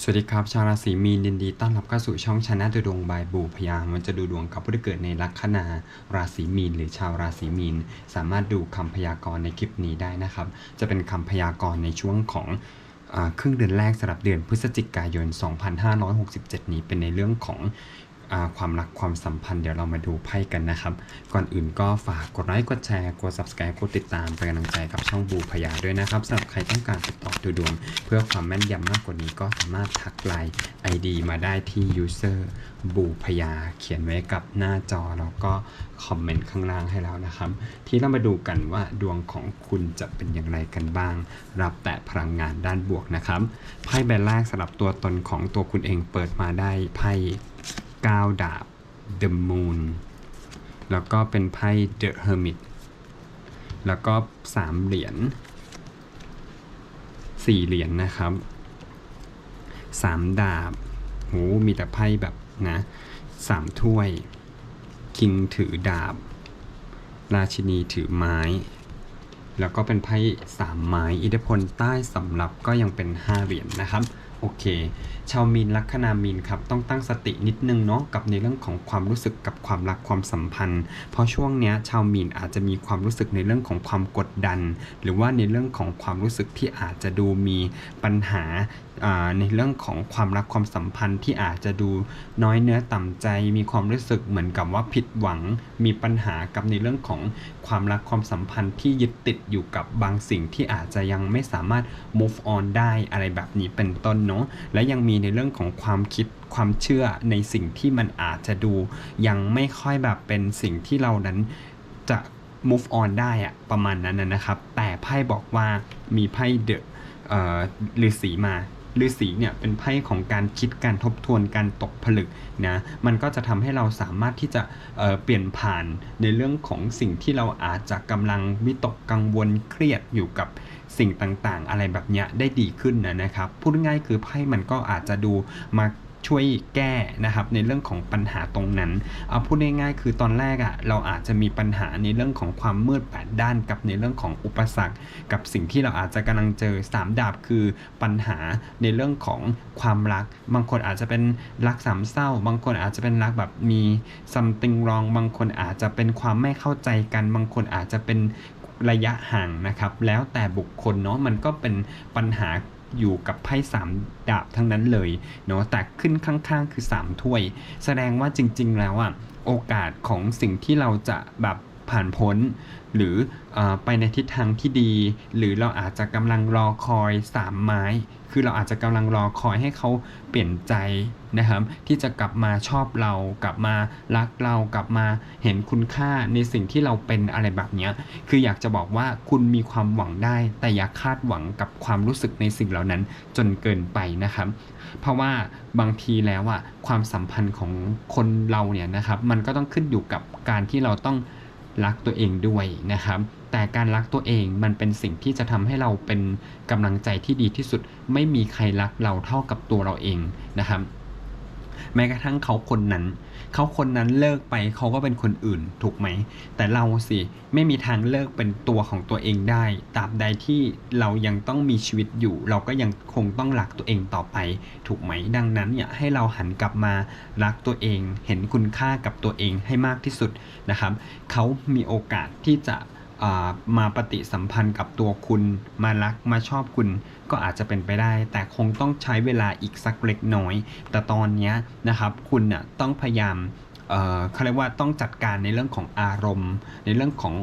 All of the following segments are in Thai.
สวัสดีครับชาวราศีมีนยินดีต้อนรับเข้าสู่ช่องชนะดูดวงบายบูพยามันจะดูดวงกับผู้ที่เกิดในลัคนาราศีมีน หรือชาวราศีมีน สามารถดูคำพยากรณ์ในคลิปนี้ได้นะครับ จะเป็นคำพยากรณ์ในช่วงของอครึ่งเดือนแรกสำหรับเดือนพฤศจิกายน 2567 นี้เป็นในเรื่องของ ความรักความสัมพันธ์เดี๋ยวเรามาดูไพ่กันนะครับ ก่อนอื่นก็ฝากกดไลค์กดแชร์กด subscribe กดติดตามเป็นกำลังใจกับช่องบูพยาด้วยนะครับสำหรับใครต้องการติดต่อดูดวง เพื่อความแม่นยำมากกว่านี้ก็สามารถทักไลน์ ID มาได้ที่ user บูพยาเขียนไว้กับหน้าจอแล้วก็คอมเมนต์ข้างล่างให้แล้วนะครับ ที่เรามาดูกันว่าดวงของคุณจะเป็นอย่างไรกันบ้าง รับแต่พลังงานด้านบวกนะครับไพ่ใบแรกสำหรับตัวตนของตัวคุณเองเปิดมาได้ไพ่ 9ดาบ The Moon แล้วก็เป็นไพ่ The Hermit แล้วก็สามเหรียญสี่เหรียญนะครับสามดาบโหมีแต่ไพ่แบบนะสามถ้วย คิงถือดาบ ราชินีถือไม้ แล้วก็เป็นไพ่สามไม้ อิทธิพลใต้สำรับก็ยังเป็นห้าเหรียญนะครับ โอเค ชาวมีนลัคนามีนครับต้องตั้งสตินิดนึงเนาะกับในเรื่องของความรู้สึกกับความรักความสัมพันธ์ เพราะช่วงเนี้ยชาวมีนอาจจะมีความรู้สึกในเรื่องของความกดดัน หรือว่าในเรื่องของความรู้สึกที่อาจจะดูมีปัญหาในเรื่องของความรักความสัมพันธ์ที่อาจจะดูน้อยเนื้อต่ำใจ มีความรู้สึกเหมือนกับว่าผิดหวัง มีปัญหากับในเรื่องของความรักความสัมพันธ์ที่ยึดติดอยู่กับบางสิ่งที่อาจจะยังไม่สามารถ move on ได้อะไรแบบนี้เป็นต้นเนาะและยังมีในเรื่องของความคิดความเชื่อในสิ่งที่มันอาจจะดู ยังไม่ค่อยแบบเป็นสิ่งที่เรานั้นจะ move on ได้อะประมาณนั้นนะครับ แต่ไพ่บอกว่ามีไพ่เดอะฤาษีมาฤาษีเนี่ยเป็นไพ่ของการคิดการทบทวนการตกผลึกนะมันก็จะทำให้เราสามารถที่จะเเปลี่ยนผ่านในเรื่องของสิ่งที่เราอาจจะกำลังวิตกกังวลเครียดอยู่กับ สิ่งต่างๆ อะไรแบบเนี้ยได้ดีขึ้นนะนะครับ พูดง่ายๆคือไพ่มันก็อาจจะดูมาช่วยแก้นะครับในเรื่องของปัญหาตรงนั้นเอาพูดง่ายๆคือตอนแรกอะ่ะเราอาจจะมีปัญหาในเรื่องของความมืดแปดด้านกับในเรื่องของอุปสรรค กับสิ่งที่เราอาจจะกำลังเจอสามดาบคือปัญหาในเรื่องของความรัก บางคนอาจจะเป็นรักสามเศร้า บางคนอาจจะเป็นรักแบบมี something wrong บางคนอาจจะเป็นความไม่เข้าใจกัน บางคนอาจจะเป็น ระยะห่างนะครับ แล้วแต่บุคคลเนาะมันก็เป็นปัญหาอยู่กับไพ่สามดาบทั้งนั้นเลยเนาะแต่ขึ้นข้างๆ คือ 3 ถ้วย แสดงว่าจริงๆแล้วอะโอกาสของสิ่งที่เราจะแบบผ่านพ้น หรืออไปในทิศทางที่ดี หรือเราอาจจะกำลังรอคอยสามไม้ คือเราอาจจะกำลังรอคอยให้เขาเปลี่ยนใจนะครับ ที่จะกลับมาชอบเรา กลับมารักเรากลับมาเห็นคุณค่าในสิ่งที่เราเป็นอะไรแบบนี้คืออยากจะบอกว่าคุณมีความหวังได้ แต่อย่าคาดหวังกับความรู้สึกในสิ่งเหล่านั้นจนเกินไปนะครับ เพราะว่าบางทีแล้วอะความสัมพันธ์ของคนเราเนี่ยนะครับ มันก็ต้องขึ้นอยู่กับการที่เราต้อง รักตัวเองด้วยนะครับ แต่การรักตัวเองมันเป็นสิ่งที่จะทำให้เราเป็นกำลังใจที่ดีที่สุด ไม่มีใครรักเราเท่ากับตัวเราเองนะครับ แม้กระทั่งเขาคนนั้น เขาคนนั้นเลิกไปเขาก็เป็นคนอื่นถูกไหม แต่เราสิไม่มีทางเลิกเป็นตัวของตัวเองได้ตราบใดที่เรายังต้องมีชีวิตอยู่ เราก็ยังคงต้องรักตัวเองต่อไป ถูกไหมดังนั้นเนี่ยให้เราหันกลับมารักตัวเอง เห็นคุณค่ากับตัวเองให้มากที่สุดนะครับ เขามีโอกาสที่จะ มาปฏิสัมพันธ์กับตัวคุณ มารักมาชอบคุณก็อาจจะเป็นไปได้ แต่คงต้องใช้เวลาอีกสักเล็กน้อย แต่ตอนนี้นะครับคุณน่ะต้องพยายามเขาเรียกว่าต้องจัดการในเรื่องของอารมณ์ ในเรื่องของ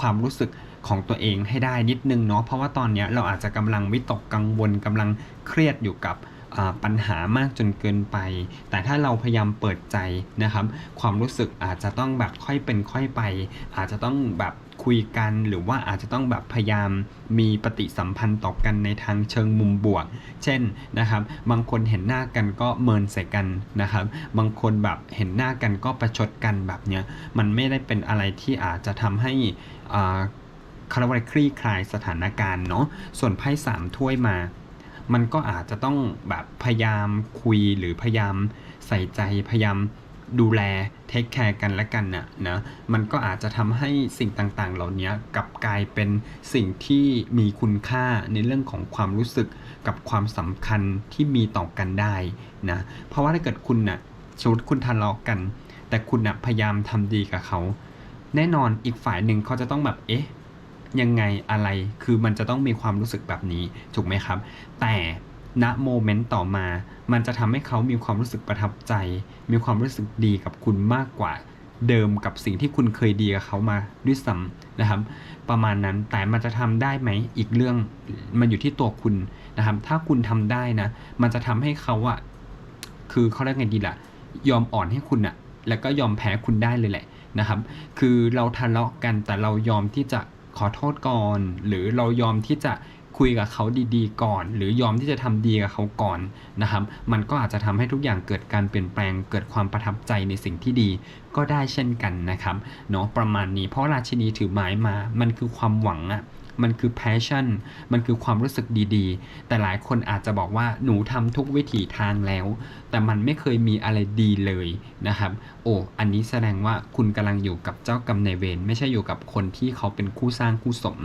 ความรู้สึกของตัวเองให้ได้นิดนึงเนาะเพราะว่าตอนนี้เราอาจจะกำลังวิตกกังวลกำลังเครียดอยู่กับปัญหามากจนเกินไป แต่ถ้าเราพยายามเปิดใจนะครับ ความรู้สึกอาจจะต้องแบบค่อยเป็นค่อยไป อาจจะต้องแบบ คุยกัน หรือว่าอาจจะต้องแบบพยายามมีปฏิสัมพันธ์ต่อกันในทางเชิงมุมบวก เช่นนะครับ บางคนเห็นหน้ากันก็เมินใส่กันนะครับ บางคนแบบเห็นหน้ากันก็ประชดกันแบบเนี้ยมันไม่ได้เป็นอะไรที่อาจจะทำให้อ่าเขาเรียกว่าอะคลี่คลายสถานการณ์เนาะส่วนไพ่สามถ้วยมา มันก็อาจจะต้องแบบพยายามคุยหรือพยายามใส่ใจพยายาม ดูแลเทคแคร์กันและกันน่ะนะมันก็อาจจะทำให้สิ่งต่างๆ เหล่านี้กลับกลายเป็นสิ่งที่มีคุณค่าในเรื่องของความรู้สึกกับความสำคัญที่มีต่อกันได้นะเพราะว่าถ้าเกิดคุณนะ่ะสมมติคุณทะเลาะกัน แต่คุณนะ่ะพยายามทำดีกับเขา แน่นอนอีกฝ่ายหนึ่งเขาจะต้องแบบเอ๊ะยังไงอะไรคือมันจะต้องมีความรู้สึกแบบนี้ถูกไหมครับ แต่ ณโมเมนต์ต่อมา มันจะทำให้เขามีความรู้สึกประทับใจ มีความรู้สึกดีกับคุณมากกว่าเดิมกับสิ่งที่คุณเคยดีกับเขามาด้วยซ้ำนะครับ ประมาณนั้นแต่มันจะทำได้ไหมอีกเรื่องมันอยู่ที่ตัวคุณนะครับ ถ้าคุณทำได้นะ มันจะทำให้เขาอะคือเขาเรียกไงดีล่ะ ยอมอ่อนให้คุณอะแล้วก็ยอมแพ้คุณได้เลยแหละนะครับ คือเราทะเลาะกันแต่เรายอมที่จะขอโทษก่อน หรือเรายอมที่จะ คุยกับเขาดีๆ ก่อน หรือยอมที่จะทำดีกับเขาก่อนนะครับ มันก็อาจจะทำให้ทุกอย่างเกิดการเปลี่ยนแปลง เกิดความประทับใจในสิ่งที่ดี ก็ได้เช่นกันนะครับเนาะประมาณนี้เพราะราชินีถือไม้มา มันคือความหวังอะ มันคือ passion มันคือความรู้สึกดีๆ แต่หลายคนอาจจะบอกว่าหนูทำทุกวิถีทางแล้ว แต่มันไม่เคยมีอะไรดีเลยนะครับ โอ้ อันนี้แสดงว่าคุณกำลังอยู่กับเจ้ากรรมนายเวรไม่ใช่อยู่กับคนที่เขาเป็นคู่สร้างคู่สม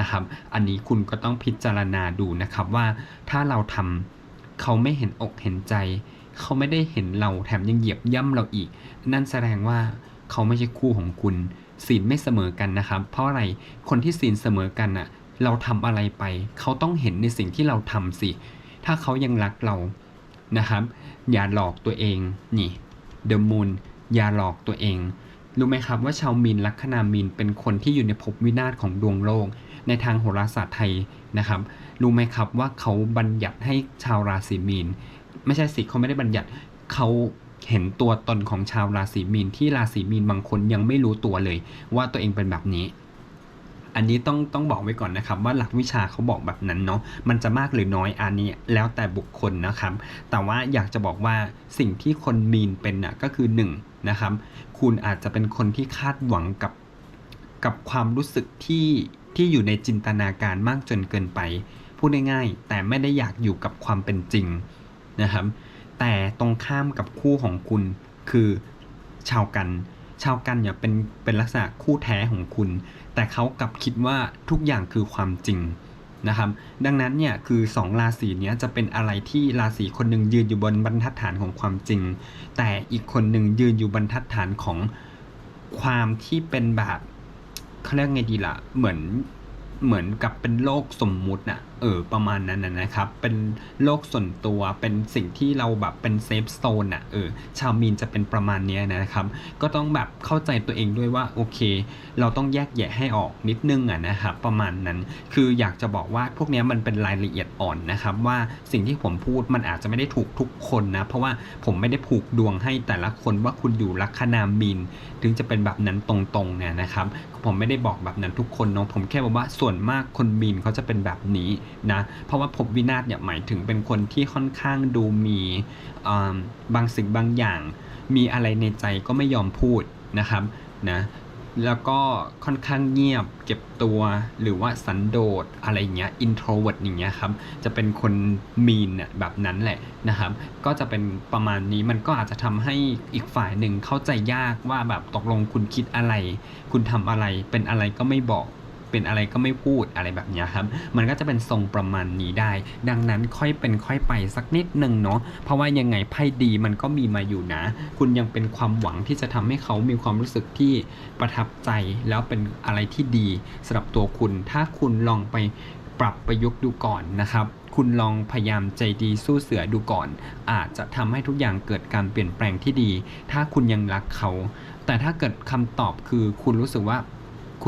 นะครับ อันนี้คุณก็ต้องพิจารณาดูนะครับว่าถ้าเราทำเขาไม่เห็นอกเห็นใจ เขาไม่ได้เห็นเราแถมยังเหยียบย่ำเราอีก นั่นแสดงว่าเขาไม่ใช่คู่ของคุณ ศีลไม่เสมอกันนะครับ เพราะอะไรคนที่ศีลเสมอกันน่ะ เราทำอะไรไป เขาต้องเห็นในสิ่งที่เราทำสิ ถ้าเขายังรักเรานะครับ อย่าหลอกตัวเองนี่เดอะมูนอย่าหลอกตัวเองรู้ไหมครับว่าชาวมีนลัคนามีนเป็นคนที่อยู่ในภพวินาศของดวงโลก ในทางโหราศาสตร์ไทยนะครับ รู้ไหมครับว่าเขาบัญญัติให้ชาวราศีมีน ไม่ใช่สิเขาไม่ได้บัญญัติเขา เห็นตัวตนของชาวราศีมีนที่ราศีมีนบางคนยังไม่รู้ตัวเลย ว่าตัวเองเป็นแบบนี้ อันนี้ต้องต้องบอกไว้ก่อนนะครับ ว่าหลักวิชาเขาบอกแบบนั้นเนาะมันจะมากหรือน้อยอันนี้แล้วแต่บุคคลนะครับ แต่ว่าอยากจะบอกว่าสิ่งที่คนมีนเป็นน่ะก็คือ1นงนะครับ คุณอาจจะเป็นคนที่คาดหวังกับกับความรู้สึกที่ที่อยู่ในจินตนาการมากจนเกินไปพูดง่ายๆแต่ไม่ได้อยากอยู่กับความเป็นจริงนะครับ แต่ตรงข้ามกับคู่ของคุณคือชาวกัน ชาวกันเนี่ยเป็นเป็นลักษณะคู่แท้ของคุณ แต่เขากลับคิดว่าทุกอย่างคือความจริงนะครับ ดังนั้นเนี่ยคือสองราศีเนี้ยจะเป็นอะไรที่ราศีคนหนึ่งยืนอยู่บนบรรทัดฐานของความจริง แต่อีกคนหนึ่งยืนอยู่บรรทัดฐานของความที่เป็นแบบเขาเรียกไงดีล่ะเหมือนเหมือนกับเป็นโลกสมมุติน่ะเออประมาณนั้นนะครับ เป็นโลกส่วนตัวเป็นสิ่งที่เราแบบเป็นเซฟโซนอะเออชาวมีนจะเป็นประมาณนี้นะครับ ก็ต้องแบบเข้าใจตัวเองด้วยว่าโอเค เราต้องแยกแยะให้ออกนิดนึงอะนะครับประมาณนั้นคืออยากจะบอกว่าพวกนี้มันเป็นรายละเอียดอ่อนนะครับ ว่าสิ่งที่ผมพูดมันอาจจะไม่ได้ถูกทุกคนนะ เพราะว่าผมไม่ได้ผูกดวงให้แต่ละคนว่าคุณอยู่ลัคนามีน ถึงจะเป็นแบบนั้นตรงๆเนี่ยนะครับ ผมไม่ได้บอกแบบนั้นทุกคนเนาะผมแค่บอกว่าส่วนมากคนมีนเขาจะเป็นแบบนี้นะเพราะว่าภพวินาศเนี่ยหมายถึงเป็นคนที่ค่อนข้างดูมีบางสิ่งบางอย่าง มีอะไรในใจก็ไม่ยอมพูดนะครับนะแล้วก็ค่อนข้างเงียบเก็บตัวหรือว่าสันโดษอะไรอย่างเงี้ย introvert อย่างเงี้ยครับจะเป็นคนมีนเนี่ยแบบนั้นแหละนะครับ ก็จะเป็นประมาณนี้มันก็อาจจะทำให้อีกฝ่ายหนึ่งเข้าใจยากว่าแบบตกลงคุณคิดอะไร คุณทำอะไรเป็นอะไรก็ไม่บอก เป็นอะไรก็ไม่พูดอะไรแบบนี้ครับ มันก็จะเป็นทรงประมาณนี้ได้ ดังนั้นค่อยเป็นค่อยไปสักนิดหนึ่งเนาะ เพราะว่ายังไงไพ่ดีมันก็มีมาอยู่นะ คุณยังเป็นความหวังที่จะทำให้เขามีความรู้สึกที่ประทับใจ แล้วเป็นอะไรที่ดีสำหรับตัวคุณ ถ้าคุณลองไปปรับประยุกต์ดูก่อนนะครับคุณลองพยายามใจดีสู้เสือดูก่อน อาจจะทำให้ทุกอย่างเกิดการเปลี่ยนแปลงที่ดี ถ้าคุณยังรักเขา แต่ถ้าเกิดคำตอบคือคุณรู้สึกว่า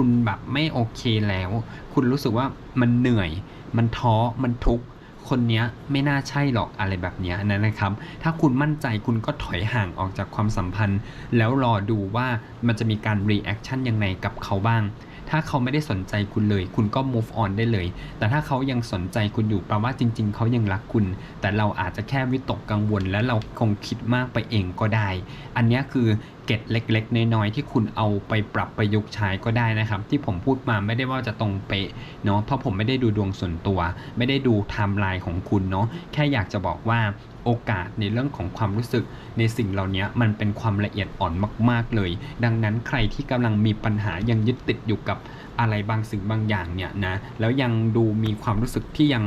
คุณแบบไม่โอเคแล้ว คุณรู้สึกว่ามันเหนื่อย มันท้อ มันทุกข์ คนเนี้ยไม่น่าใช่หรอกอะไรแบบเนี้ยนะนะครับ ถ้าคุณมั่นใจคุณก็ถอยห่างออกจากความสัมพันธ์ แล้วรอดูว่ามันจะมีการรีแอคชั่นยังไงกับเขาบ้าง ถ้าเขาไม่ได้สนใจคุณเลย คุณก็ move on ได้เลย แต่ถ้าเขายังสนใจคุณอยู่แปลว่าจริง ๆ เขายังรักคุณ แต่เราอาจจะแค่วิตกกังวล และเราคงคิดมากไปเองก็ได้ อันนี้คือเกร็ดเล็กๆ น้อยๆ ที่คุณเอาไปปรับประยุกต์ใช้ก็ได้นะครับ ที่ผมพูดมาไม่ได้ว่าจะตรงเป๊ะเนาะเพราะผมไม่ได้ดูดวงส่วนตัว ไม่ได้ดูไทม์ไลน์ของคุณเนาะแค่อยากจะบอกว่า โอกาสในเรื่องของความรู้สึกในสิ่งเหล่านี้มันเป็นความละเอียดอ่อนมาก ๆเลย ดังนั้นใครที่กำลังมีปัญหายังยึดติดอยู่กับอะไรบางสิ่งบางอย่างเนี่ยนะแล้วยังดูมีความรู้สึกที่ยัง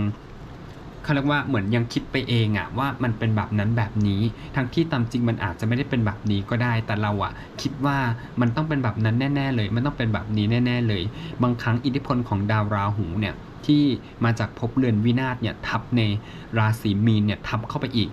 เขาเรียกว่าเหมือนยังคิดไปเองอะว่ามันเป็นแบบนั้นแบบนี้ ทั้งที่ตามจริงมันอาจจะไม่ได้เป็นแบบนี้ก็ได้ แต่เราอะคิดว่ามันต้องเป็นแบบนั้นแน่ ๆ เลย มันต้องเป็นแบบนี้แน่ ๆ เลย บางครั้งอิทธิพลของดาวราหูเนี่ย ที่มาจากภพเรือนวินาศเนี่ยทับในราศีมีนเนี่ยทับเข้าไปอีก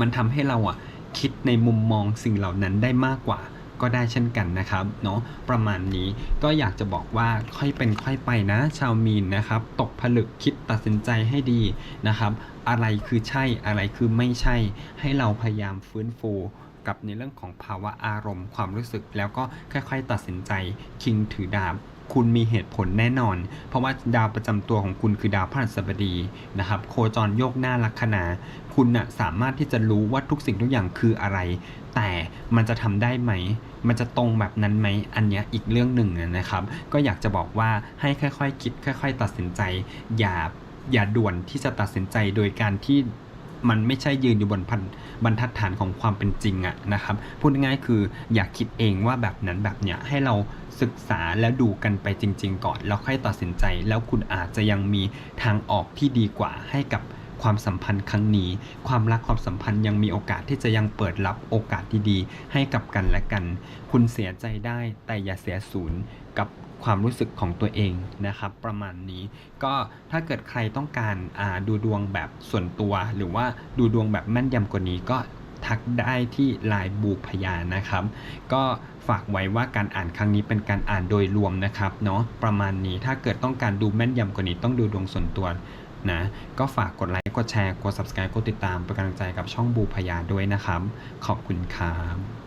มันทำให้เราอะคิดในมุมมองสิ่งเหล่านั้นได้มากกว่าก็ได้เช่นกันนะครับเนาะประมาณนี้ก็อยากจะบอกว่าค่อยเป็นค่อยไปนะ ชาวมีนนะครับ ตกผลึกคิดตัดสินใจให้ดีนะครับ อะไรคือใช่อะไรคือไม่ใช่ ให้เราพยายามฟื้นฟูกับในเรื่องของภาวะอารมณ์ความรู้สึก แล้วก็ค่อยๆ ตัดสินใจคิงถือดาบ คุณมีเหตุผลแน่นอน เพราะว่าดาวประจำตัวของคุณคือดาวพฤหัสบดีนะครับ โคจรโยกหน้าลัคนา คุณน่ะสามารถที่จะรู้ว่าทุกสิ่งทุกอย่างคืออะไร แต่มันจะทำได้ไหม มันจะตรงแบบนั้นไหม อันนี้อีกเรื่องหนึ่งนะครับ ก็อยากจะบอกว่าให้ค่อยๆ คิด ค่อย ๆ ตัดสินใจ อย่าอย่าด่วนที่จะตัดสินใจโดยการที่ มันไม่ใช่ยืนอยู่บนพันบรรทัดฐานของความเป็นจริงอะนะครับ พูดง่ายๆคืออย่าคิดเองว่าแบบนั้นแบบเนี้ยให้เราศึกษาแล้วดูกันไปจริง ๆ ก่อนแล้วค่อยตัดสินใจ แล้วคุณอาจจะยังมีทางออกที่ดีกว่าให้กับความสัมพันธ์ครั้งนี้ ความรักความสัมพันธ์ยังมีโอกาสที่จะยังเปิดรับโอกาสดีๆให้กับกันและกัน คุณเสียใจได้แต่อย่าเสียศูนย์กับ ความรู้สึกของตัวเองนะครับ ประมาณนี้ ก็ถ้าเกิดใครต้องการาดูดวงแบบส่วนตัว หรือว่าดูดวงแบบแม่นยำกว่านี้ก็ทักได้ที่ไลน์บูพยานะครับ ก็ฝากไว้ว่าการอ่านครั้งนี้เป็นการอ่านโดยรวมนะครับเนาะประมาณนี้ถ้าเกิดต้องการดูแม่นยำกว่านี้ต้องดูดวงส่วนตัวนะก็ฝากกดไลค์กดแชร์กด subscribe กดติดตามเป็นกำลังใจกับช่องบูพยาด้วยนะครับ ขอบคุณครับ